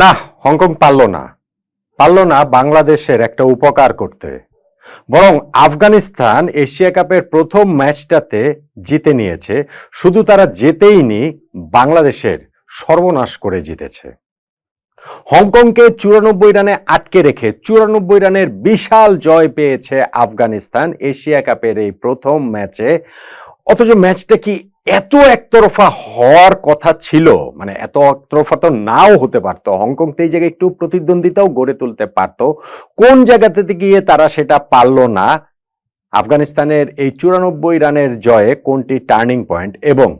না, হংকং পারল না। পারল না বাংলাদেশের একটা উপকার করতে। বরং আফগানিস্তান এশিয়া কাপের প্রথম ম্যাচটাতে জিতে নিয়েছে। শুধু তারা যেতেই নি, বাংলাদেশের সর্বনাশ করে জিতেছে। হংকংকে চুরানব্বই রানে আটকে রেখে চুরানব্বই রানের বিশাল জয় পেয়েছে আফগানিস্তান এশিয়া কাপের এই প্রথম ম্যাচে। অথচ ম্যাচটা কি এত একতরফা হওয়ার কথা ছিল মানে এত একতরফা তো নাও হতে পারতো। হংকং তো এই জায়গায় একটু প্রতিদ্বন্দ্বিতাও গড়ে তুলতে পারতো। কোন জায়গাতে গিয়ে তারা সেটা পারল না? আফগানিস্তানের এই চুরানব্বই রানের জয়ে কোনটি টার্নিং পয়েন্ট? এবং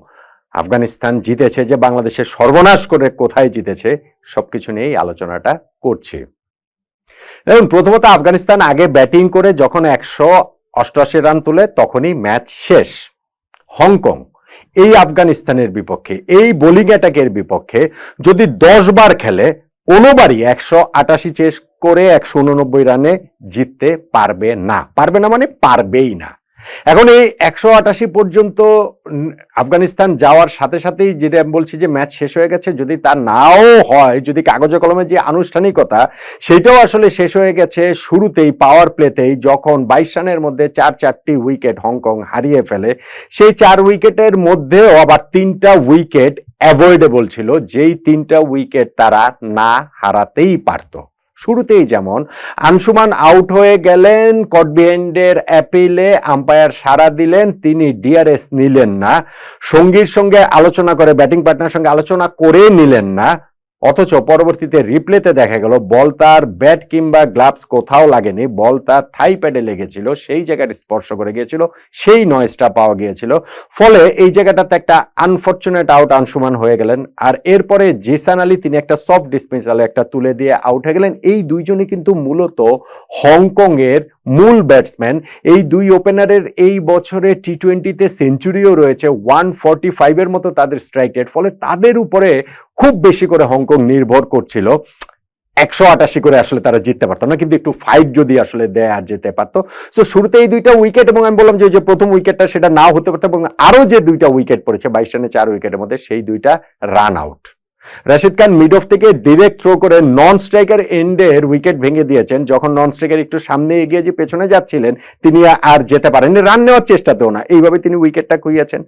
আফগানিস্তান জিতেছে যে বাংলাদেশের সর্বনাশ করে কোথায় জিতেছে? সবকিছু নিয়েই আলোচনাটা করছি। দেখুন, প্রথমত আফগানিস্তান আগে ব্যাটিং করে যখন একশো অষ্টআশি রান তুলে, তখনই ম্যাচ শেষ। হংকং এই আফগানিস্তানের বিপক্ষে, এই বোলিং অ্যাটাকের বিপক্ষে যদি দশ বার খেলে, কোনোবারই একশো আটাশি চেস করে একশো উননব্বই রানে জিততে পারবে না। পারবে না মানে পারবেই না। এখন এই একশো আটাশি পর্যন্ত আফগানিস্তান যাওয়ার সাথে সাথেই যেটা আমি বলছি যে ম্যাচ শেষ হয়ে গেছে, যদি তা নাও হয়, যদি কাগজে কলমে যে আনুষ্ঠানিকতা, সেটাও আসলে শেষ হয়ে গেছে শুরুতেই পাওয়ার প্লেতেই যখন বাইশ রানের মধ্যে চার চারটি উইকেট হংকং হারিয়ে ফেলে, সেই চার উইকেটের মধ্যেও আবার তিনটা উইকেট অ্যাভয়েডেবল ছিল, যেই তিনটা উইকেট তারা না হারাতেই পারতো। শুরুতেই যেমন, আনসুমান আউট হয়ে গেলেন, কটবিএন্ডের অ্যাপিলে আম্পায়ার সাড়া দিলেন, তিনি ডিআরএস নিলেন না, সঙ্গীর সঙ্গে আলোচনা করে, ব্যাটিং পার্টনার সঙ্গে আলোচনা করে নিলেন না অথচ পরবর্তীতে রিপ্লেতে দেখা গেল বল তার ব্যাট কিংবা গ্লাভস কোথাও লাগেনি, বল তার থাই প্যাডে লেগেছিল, সেই জায়গাটা স্পর্শ করে গিয়েছিল, সেই নয়েজটা পাওয়া গিয়েছিল। ফলে এই জায়গাটাতে একটা আনফর্চুনেট আউট আনসুমান হয়ে গেলেন আর এরপরে জেসান আলী তিনি একটা সফট ডিসমিসালে একটা তুলে দিয়ে আউট হয়ে গেলেন। এই দুইজনই কিন্তু মূলত হংকং এর মূল ব্যাটসম্যান এই দুই ওপেনারের এই বছরে টি টোয়েন্টিতে সেঞ্চুরিও রয়েছে ওয়ান ফর্টি ফাইভের মতো তাদের স্ট্রাইক রেট ফলে তাদের উপরে খুব বেশি করে হংকং নির্ভর করছিল। একশো আটাশি করে আসলে তারা জিততে পারতো না, কিন্তু একটু ফাইট যদি আসলে দেয় যেতে পারতো। সো শুরুতে এই দুইটা উইকেট এবং আমি বললাম যে যে প্রথম উইকেটটা সেটা নাও হতে পারতো এবং আরও যে দুইটা উইকেট পড়েছে, বাইশ রানে চার উইকেটের মধ্যে, সেই দুইটা run out Rashid Khan mid off থেকে ডিরেক্ট থ্রো করে নন স্ট্রাইকার এন্ডের উইকেট ভেঙে দিয়েছেন। যখন নন স্ট্রাইকার একটু সামনে এগিয়ে যে পেছনে যাচ্ছিলেন, তিনি আর যেতে পারেননি। রান নেওয়ার চেষ্টাতেও না। এইভাবে তিনি উইকেটটা খুইয়েছেন।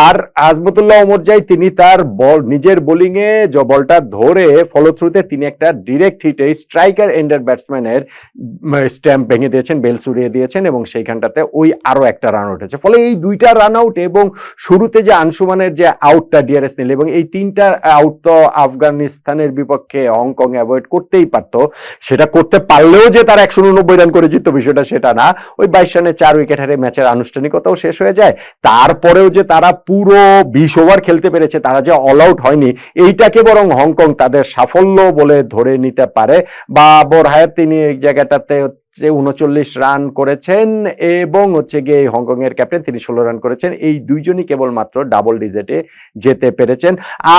আর আজমতুল্লাহ ওমরজাই তিনি তার বল নিজের বোলিংয়ে বলটা ধরে ফলো থ্রুতে তিনি একটা ডিরেক্ট হিটে স্ট্রাইকার এন্ডের ব্যাটসম্যানের স্ট্যাম্প ভেঙে দিয়েছেন বেল সুরিয়ে দিয়েছেন এবং সেইখানটাতে ওই আরও একটা রান উঠেছে। ফলে এই দুইটা রান আউট এবং শুরুতে যে আনসুমানের যে আউটটা ডিআরএস নিল এবং এই তিনটা আউট তো আফগানিস্তানের বিপক্ষে হংকং অ্যাভয়েড করতেই পারতো। সেটা করতে পারলেও যে তার একশো উননব্বই রান করে জিততো বিষয়টা সেটা না। ওই বাইশ রানে চার উইকেট হারে ম্যাচের আনুষ্ঠানিকতাও শেষ হয়ে যায়। তারপরেও যে তারা পুরো বিশ ওভার খেলতে পেরেছে, তারা যে অল আউট হয়নি, এইটাকে বরং হংকং তাদের সাফল্য বলে ধরে নিতে পারে। বা বোরহায়াত তিনি এই জায়গাটাতে হচ্ছে উনচল্লিশ রান করেছেন এবং হচ্ছে গিয়ে হংকং এর ক্যাপ্টেন, তিনি ষোলো রান করেছেন। এই দুইজনই কেবলমাত্র ডাবল ডিজিটে যেতে পেরেছেন।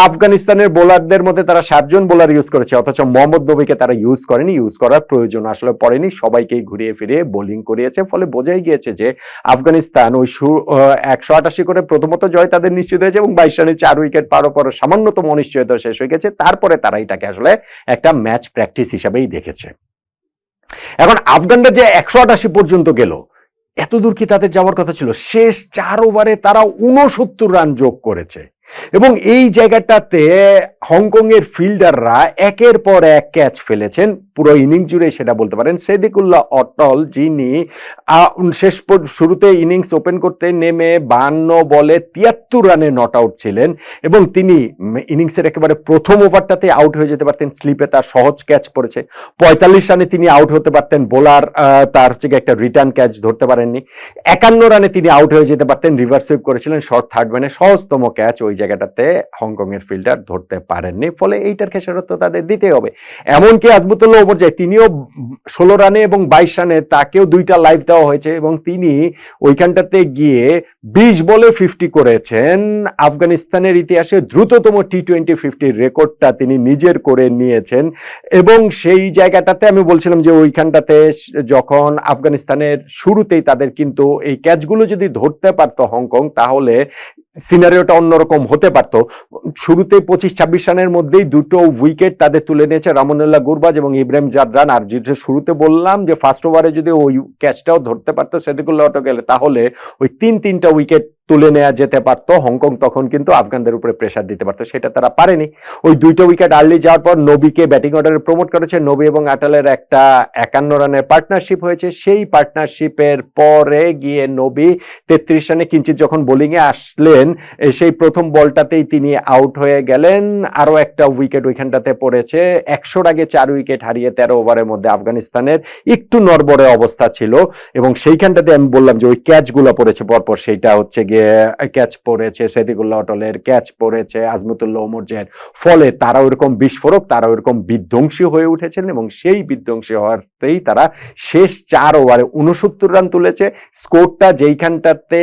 আফগানিস্তানের বোলারদের মধ্যে তারা সাতজন বোলার ইউজ করেছে, অথচ মোহাম্মদ নবীকে তারা ইউজ করেনি ইউজ করার প্রয়োজন আসলে পড়েনি। সবাইকেই ঘুরিয়ে ফিরিয়ে বোলিং করিয়েছে, ফলে বোঝাই গিয়েছে যে আফগানিস্তান ওই একশো আটাশি করে প্রথমত জয় তাদের নিশ্চিত হয়েছে এবং বাইশ রানে চার উইকেট পারো পর সামান্যতম অনিশ্চয়তা শেষ হয়ে গেছে। তারপরে তারা এটাকে আসলে একটা ম্যাচ প্র্যাকটিস হিসাবেই দেখেছে। এখন আফগানরা যে একশো আটাশি পর্যন্ত গেল, এতদূর কি তাদের যাওয়ার কথা ছিল? শেষ চার ওভারে তারা উনসত্তর রান যোগ করেছে। এবং এই জায়গাটাতে হংকংয়ের ফিল্ডাররা একের পর এক ক্যাচ ফেলেছেন। পুরো ইনিংস জুড়ে সেটা বলতে পারেন। সেদিকুল্লাহ অটল যিনি শেষ শুরুতে ইনিংস ওপেন করতে নেমে বান্ন বলে তিয়াত্তর রানে নট আউট ছিলেন এবং তিনি ইনিংসের একেবারে প্রথম ওভারটাতে আউট হয়ে যেতে পারতেন। স্লিপে তার সহজ ক্যাচ পড়েছে। পঁয়তাল্লিশ রানে তিনি আউট হতে পারতেন। বোলার তার থেকে একটা রিটার্ন ক্যাচ ধরতে পারেননি। একান্ন রানে তিনি আউট হয়ে যেতে পারতেন। রিভার্স সুইপ করেছিলেন শর্ট থার্ড ম্যানে। সহজতম ক্যাচ ওই জায়গাটাতে হংকংয়ের ফিল্ডার ধরতে পারেননি। ফলে এইটার খেসারত তাদের দিতে হবে। এমনকি আজমতুল্লাহ ওমর যায় তিনিও ষোলো রানে এবং বাইশ রানে তাকেও দুইটা লাইভ দেওয়া হয়েছে এবং তিনি ওইখানটাতে গিয়ে বিশ বলে ফিফটি করেছেন। আফগানিস্তানের ইতিহাসে দ্রুততম টি টোয়েন্টি ফিফটির রেকর্ডটা তিনি নিজের করে নিয়েছেন এবং সেই জায়গাটাতে আমি বলছিলাম যে ওইখানটাতে যখন আফগানিস্তানের শুরুতেই তাদের কিন্তু এই ক্যাচগুলো যদি ধরতে পারতো হংকং তাহলে সিনারিওটা অন্যরকম হতে পারতো। শুরুতে পঁচিশ ছাব্বিশ রানের মধ্যেই দুটো উইকেট তাদের তুলে নিয়েছে রামনুল্লাহ গুরবাজ এবং ইব্রাহিম জাদরান। আর যেটা শুরুতে বললাম যে, ফার্স্ট ওভারে যদি ওই ক্যাচটাও ধরতে পারতো সেদিকুল্লাহ গেলে, তাহলে ওই তিন তিনটা উইকেট তুলে নেওয়া যেতে পারতো, হংকং তখন কিন্তু আফগানদের উপরে প্রেশার দিতে পারতো, সেটা তারা পারেনি। ওই দুইটা উইকেট আর্লি যাওয়ার পর নবীকে ব্যাটিং অর্ডারে প্রমোট করেছে। নবী এবং আটালের একটা একান্ন রানের পার্টনারশিপ হয়েছে। সেই পার্টনারশিপের পরে গিয়ে নবী তেত্রিশ রানে কিঞ্চিত যখন বোলিংয়ে আসলেন সেই প্রথম বলটাতেই তিনি আউট হয়ে গেলেন। আরও একটা উইকেট ওইখানটাতে পড়েছে। একশোর আগে চার উইকেট হারিয়ে তেরো ওভারের মধ্যে আফগানিস্তানের একটু নরবরে অবস্থা ছিল। এবং সেইখানটাতে আমি বললাম যে ওই ক্যাচগুলো পড়েছে পরপর, সেইটা হচ্ছে গিয়ে ক্যাচ পড়েছে, সেদিকুল্লাহ অটলের ক্যাচ পড়েছে, আজমতুল্লাহ ওমরজের ফলে তারা ওইরকম বিস্ফোরক, তারা ওইরকম বিধ্বংসী হয়ে উঠেছেন এবং সেই বিধ্বংসী হওয়াতেই তারা শেষ চার ওভারে উনসত্তর রান তুলেছে। স্কোরটা যেইখানটাতে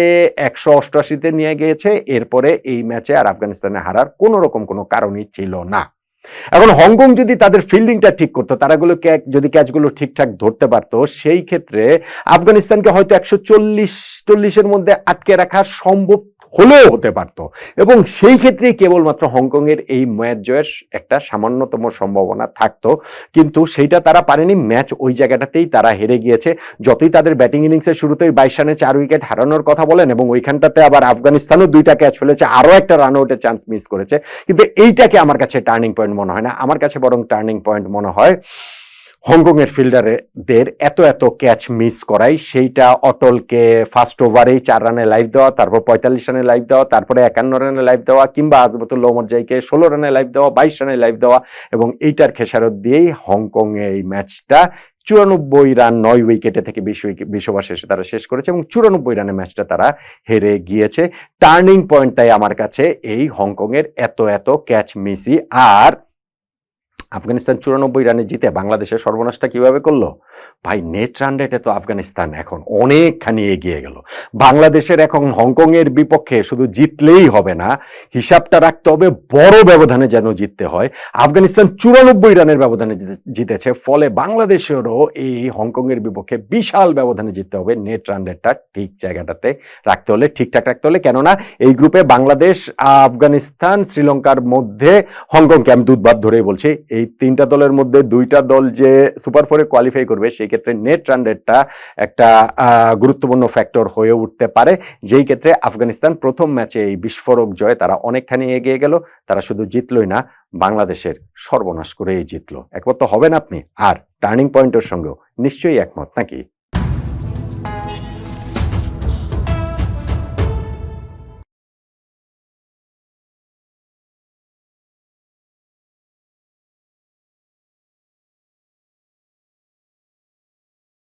একশো অষ্টআশিতে নিয়ে গিয়েছে, এরপরে এই ম্যাচে আর আফগানিস্তানে হারার কোনো রকম কোনো কারণই ছিল না। এখন হংকং যদি তাদের ফিল্ডিংটা ঠিক করতো, তারাগুলো যদি ক্যাচগুলো ঠিকঠাক ধরতে পারতো, সেই ক্ষেত্রে আফগানিস্তানকে হয়তো একশো চল্লিশ, চল্লিশের মধ্যে আটকে রাখা সম্ভব হলেও হতে পারত। এবং সেই ক্ষেত্রে কেবলমাত্র হংকংয়ের এই ম্যাচ জয়ের একটা সামান্যতম সম্ভাবনা থাকতো। কিন্তু সেইটা তারা পারেনি। ম্যাচ ওই জায়গাটাতেই তারা হেরে গিয়েছে। যতই তাদের ব্যাটিং ইনিংসের শুরুতেই বাইশ রানে চার উইকেট হারানোর কথা বলেন এবং ওইখানটাতে আবার আফগানিস্তানও দুইটা ক্যাচ ফেলেছে, আরও একটা রান আউটের চান্স মিস করেছে। কিন্তু এইটাকে আমার কাছে টার্নিং পয়েন্ট মনে হয় না। আমার কাছে বরং টার্নিং পয়েন্ট মনে হয় হংকং এর ফিল্ডারদের এত এত ক্যাচ মিস করাই, সেইটা অটলকে ফার্স্ট ওভারেই চার রানে লাইভ দেওয়া, তারপর পঁয়তাল্লিশ রানে লাইভ দেওয়া, তারপরে একান্ন রানে লাইভ দেওয়া, কিংবা আজমতুল্লাহ ওমরজাইকে ষোলো রানে লাইভ দেওয়া, বাইশ রানে লাইভ দেওয়া এবং এইটার খেসারত দিয়েই হংকং এই ম্যাচটা চুরানব্বই রান নয় উইকেটে থেকে বিশ উইকেট বিশ ওভার শেষে তারা শেষ করেছে এবং চুরানব্বই রানে ম্যাচটা তারা হেরে গিয়েছে। টার্নিং পয়েন্ট তাই আমার কাছে এই হংকংয়ের এত এত ক্যাচ মিসি আর আফগানিস্তান চুরানব্বই রানে জিতে বাংলাদেশের সর্বনাশটা কীভাবে করল? ভাই নেট রান রেটে তো আফগানিস্তান এখন অনেকখানি এগিয়ে গেল। বাংলাদেশের এখন হংকং এর বিপক্ষে শুধু জিতলেই হবে না, হিসাবটা রাখতে হবে বড় ব্যবধানে যেন জিততে হয়। আফগানিস্তান চুরানব্বই রানের ব্যবধানে জিতেছে, ফলে বাংলাদেশেরও এই হংকং এর বিপক্ষে বিশাল ব্যবধানে জিততে হবে। নেট রান রেটটা ঠিক জায়গাটাতে রাখতে হলে, ঠিকঠাক রাখতে হলে, কেননা এই গ্রুপে বাংলাদেশ, আফগানিস্তান, শ্রীলঙ্কার মধ্যে হংকংকে আমি দুধভাত ধরেই বলছি, এই তিনটা দলের মধ্যে দুইটা দল যে সুপার ফোরে কোয়ালিফাই করবে, সেই ক্ষেত্রে নেট রান রেটটা একটা গুরুত্বপূর্ণ ফ্যাক্টর হয়ে উঠতে পারে। যেই ক্ষেত্রে আফগানিস্তান প্রথম ম্যাচে এই বিস্ফোরক জয় তারা অনেকখানি এগিয়ে গেল। তারা শুধু জিতলই না, বাংলাদেশের সর্বনাশ করেই জিতলো। একমত তো হবেন আপনি? আর টার্নিং পয়েন্টের সঙ্গেও নিশ্চয়ই একমত, নাকি?